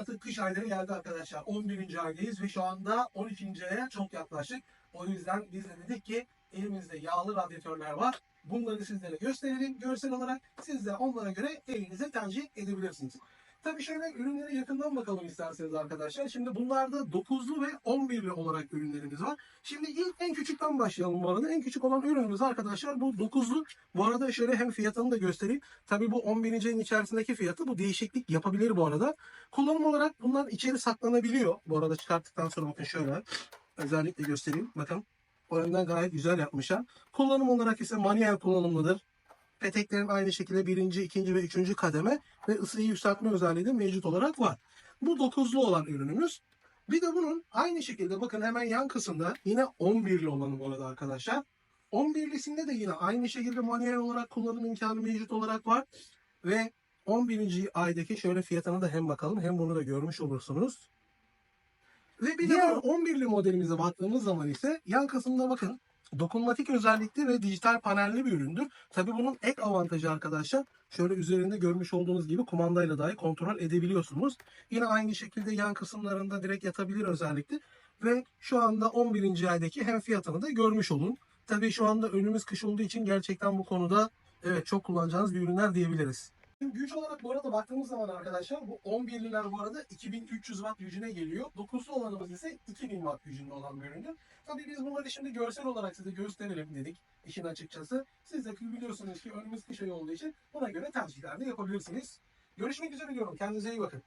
artık kış ayları geldi arkadaşlar. 11. aydayız ve şu anda 12. aya çok yaklaştık. O yüzden biz de dedik ki elimizde yağlı radyatörler var. Bunları sizlere gösterelim görsel olarak. Siz de onlara göre evinize tercih edebilirsiniz. Tabii şöyle ürünlere yakından bakalım isterseniz arkadaşlar. Şimdi bunlarda 9'lu ve 11'li olarak ürünlerimiz var. Şimdi ilk en küçükten başlayalım bu arada. En küçük olan ürünümüz arkadaşlar bu 9'lu. Bu arada şöyle hem fiyatını da göstereyim. Tabii bu 11. ayın içerisindeki fiyatı bu değişiklik yapabilir bu arada. Kullanım olarak bunlar içeri saklanabiliyor. Bu arada çıkarttıktan sonra bakın şöyle özellikle göstereyim. Bakın o yönden gayet güzel yapmışlar. Kullanım olarak ise manuel kullanımlıdır. Peteklerin aynı şekilde birinci, ikinci ve üçüncü kademe ve ısıyı yükseltme özelliği de mevcut olarak var. Bu 9'lu olan ürünümüz. Bir de bunun aynı şekilde bakın hemen yan kısımda yine 11'li olanı bu arada arkadaşlar. 11'lisinde de yine aynı şekilde manuel olarak kullanım imkanı mevcut olarak var. Ve 11. aydaki şöyle fiyatına da hem bakalım hem bunu da görmüş olursunuz. Ve bir diğer 11'li modelimize baktığımız zaman ise yan kısımda bakın dokunmatik özellikli ve dijital panelli bir üründür. Tabii bunun ek avantajı arkadaşlar şöyle üzerinde görmüş olduğunuz gibi kumandayla dahi kontrol edebiliyorsunuz. Yine aynı şekilde yan kısımlarında direkt yatabilir özellikle ve şu anda 11. aydaki hem fiyatını da görmüş olun. Tabii şu anda önümüz kış olduğu için gerçekten bu konuda evet çok kullanacağınız bir ürünler diyebiliriz. Güç olarak bu arada baktığımız zaman arkadaşlar bu 11'liler bu arada 2300 watt gücüne geliyor. 9'lu olanımız ise 2000 watt gücünde olan bir üründür. Tabii biz bunları şimdi görsel olarak size gösterelim dedik işin açıkçası. Siz de biliyorsunuz ki önümüz kış ayı olduğu için buna göre tercihler de yapabilirsiniz. Görüşmek üzere diyorum. Kendinize iyi bakın.